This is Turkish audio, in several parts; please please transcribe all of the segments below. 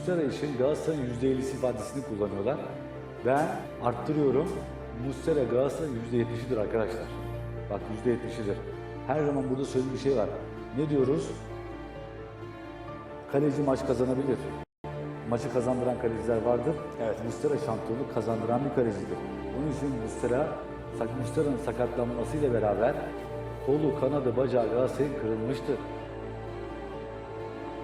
Mustera için Galatasaray'ın %50'si ifadesini kullanıyorlar. Ben arttırıyorum. Mustera Galatasaray'ın %70'idir arkadaşlar. Bak %70'idir. Her zaman burada söylediğim bir şey var. Ne diyoruz? Kaleci maç kazanabilir. Maçı kazandıran kaleciler vardır. Evet. Mustera şampiyonluk kazandıran bir kalecidir. Onun için Mustera, Mustera'nın sakatlanmasıyla beraber kolu, kanadı, bacağı Galatasaray'ın kırılmıştır.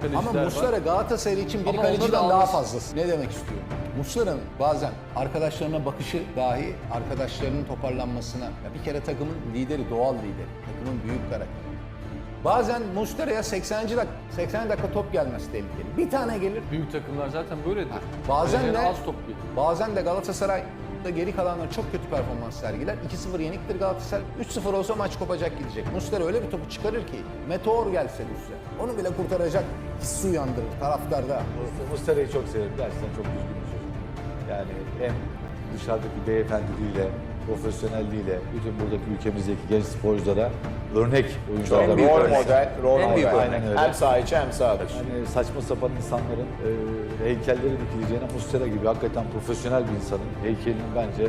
Kaleciler Ama var. Muslera Galatasaray için bir Ama kaleciden da daha fazlası. Ne demek istiyorum? Muslera'nın bazen arkadaşlarına bakışı dahi arkadaşlarının toparlanmasına, ya bir kere takımın lideri, doğal lideri, takımın büyük karakteri. Bazen Muslera'ya 80. dakika, 80 dakika top gelmesi tehlikeli. Bir tane gelir. Büyük takımlar zaten böyledir. Bazen Kaleciler de az top gelir. bazen de Galatasaray da geri kalanlar çok kötü performans sergiler. 2-0 yeniktir Galatasaray. 3-0 olsa maç kopacak gidecek. Muslera öyle bir topu çıkarır ki meteor gelse Muslera. Onu bile kurtaracak hissi uyandırır taraftarda. Mustera'yı çok severim. Gerçekten çok düzgün bir çocuk. Yani hem dışarıdaki beyefendiliğiyle, profesyonelliğiyle, bütün buradaki ülkemizdeki genç sporculara örnek oyunculardan En bir büyük rol model, rol En model. büyük Aynen öyle. Hem saha içi hem saha dışı. Yani saçma sapan insanların e, heykelleri dikileceğine Mustera gibi hakikaten profesyonel bir insanın heykelinin bence e,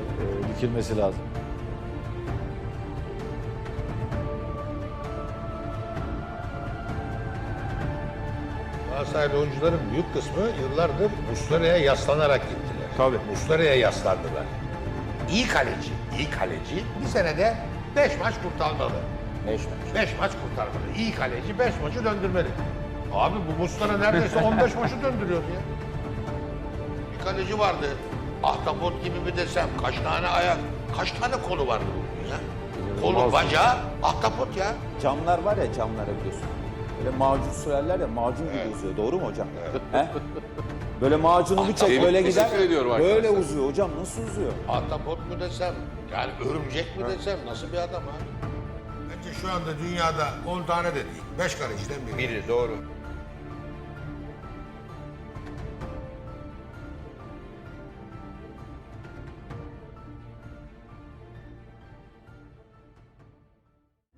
dikilmesi lazım. Galatasaraylı oyuncuların büyük kısmı yıllardır Muslera'ya yaslanarak gittiler. Tabii. Muslera'ya yaslandılar. İyi kaleci, iyi kaleci bir senede 5 maç kurtarmalı. Beş maç. 5 maç kurtarmalı. İyi kaleci 5 maçı döndürmeli. Abi bu Muslera neredeyse 15 maçı döndürüyordu ya. Bir kaleci vardı. Ahtapot gibi mi desem, kaç tane ayak, kaç tane kolu vardı bunun ya. Kolu, bacağı, ahtapot ya. Camlar var ya camlara biliyorsun. Böyle macun sürerler ya macun gibi uzuyor. Doğru mu hocam? He? Böyle macunu bir çek böyle gider. teşekkür ediyorum Böyle arkadaşlar. uzuyor hocam. Nasıl uzuyor? Ahtapot mu desem, yani örümcek mi desem nasıl bir adam abi? Bence şu anda dünyada 10 tane de değil, 5 kaleciden biri. Biri doğru.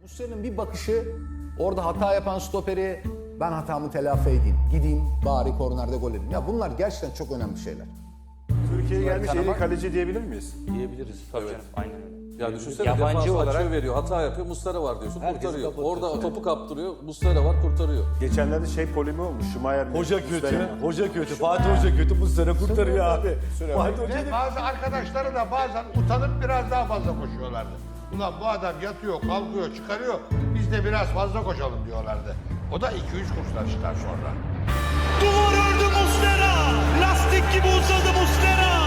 Muslera'nın bir bakışı orada hata yapan stoperi ben hatamı telafi edeyim. Gideyim bari kornerde gol edeyim. Ya bunlar gerçekten çok önemli şeyler. Türkiye'ye gelmiş en iyi kaleci diyebilir miyiz? Diyebiliriz. Tabii. Aynen öyle. Ya düşünsene Yabancı defans olarak- açıyor veriyor, hata yapıyor, Muslera var diyorsun, Herkesi kurtarıyor. kapatıyor. Orada topu kaptırıyor, Muslera var, kurtarıyor. Geçenlerde şey polemi olmuş. Schumacher mi? Hoca Muslera kötü, mı? hoca kötü, Fatih Hoca kötü, Mustera kurtarıyor abi. Fatih Hoca Ve bazı arkadaşları da bazen utanıp biraz daha fazla koşuyorlardı. Ulan bu adam yatıyor, kalkıyor, çıkarıyor. Biz de biraz fazla koşalım diyorlardı. O da 2-3 kurtarıştan sonra. Duvar ördü Muslera. Lastik gibi uzadı Muslera.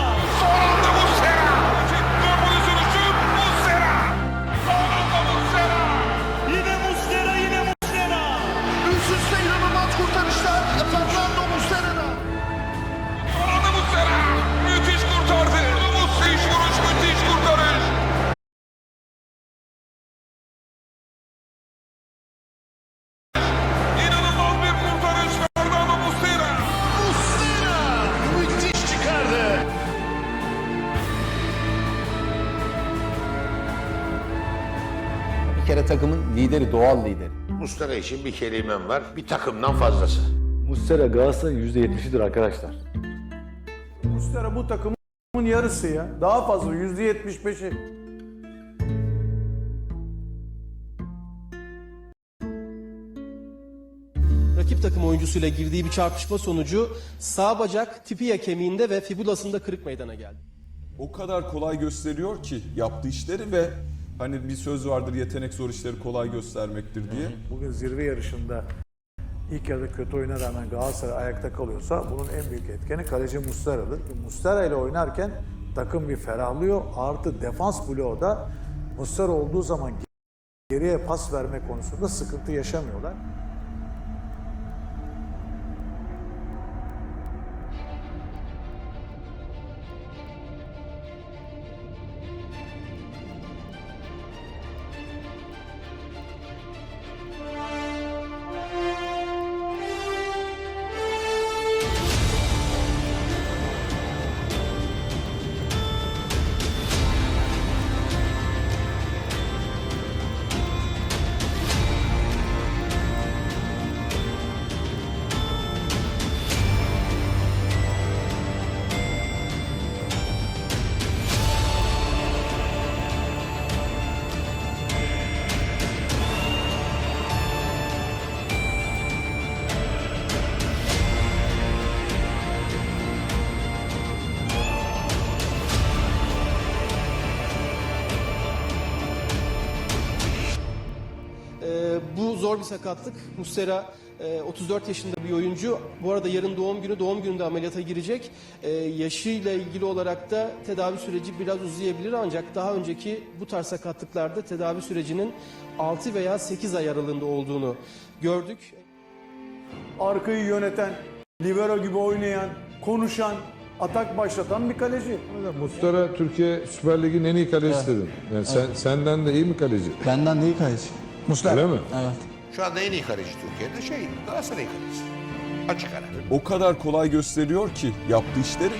Kere takımın lideri, doğal lideri. Mustara için bir kelimem var. Bir takımdan fazlası. Mustera Galatasaray'ın %70'idir arkadaşlar. Muslera bu takımın yarısı ya. Daha fazla yüzde yetmiş beşi. rakip takım oyuncusuyla girdiği bir çarpışma sonucu sağ bacak tibia kemiğinde ve fibulasında kırık meydana geldi. o kadar kolay gösteriyor ki yaptığı işleri ve hani bir söz vardır yetenek zor işleri kolay göstermektir diye. Bugün zirve yarışında ilk yarıda kötü oyuna rağmen Galatasaray ayakta kalıyorsa bunun en büyük etkeni kaleci Muslera'dır. Muslera ile oynarken takım bir ferahlıyor. Artı defans bloğu da Muslera olduğu zaman geriye pas verme konusunda sıkıntı yaşamıyorlar. Zor bir sakatlık. Muslera e, 34 yaşında bir oyuncu. Bu arada yarın doğum günü, doğum gününde ameliyata girecek. E, yaşıyla ilgili olarak da tedavi süreci biraz uzayabilir ancak daha önceki bu tarz sakatlıklarda tedavi sürecinin 6 veya 8 ay aralığında olduğunu gördük. arkayı yöneten, libero gibi oynayan, konuşan, atak başlatan bir kaleci. Mustara Türkiye Süper Lig'in en iyi kalecisi dedin. Yani sen, senden de iyi mi kaleci? Benden de iyi kaleci. Öyle mi? Evet. Şu anda en iyi kaleci Türkiye'de şey Galatasaray kalecisi. Açık ara. O kadar kolay gösteriyor ki yaptığı işleri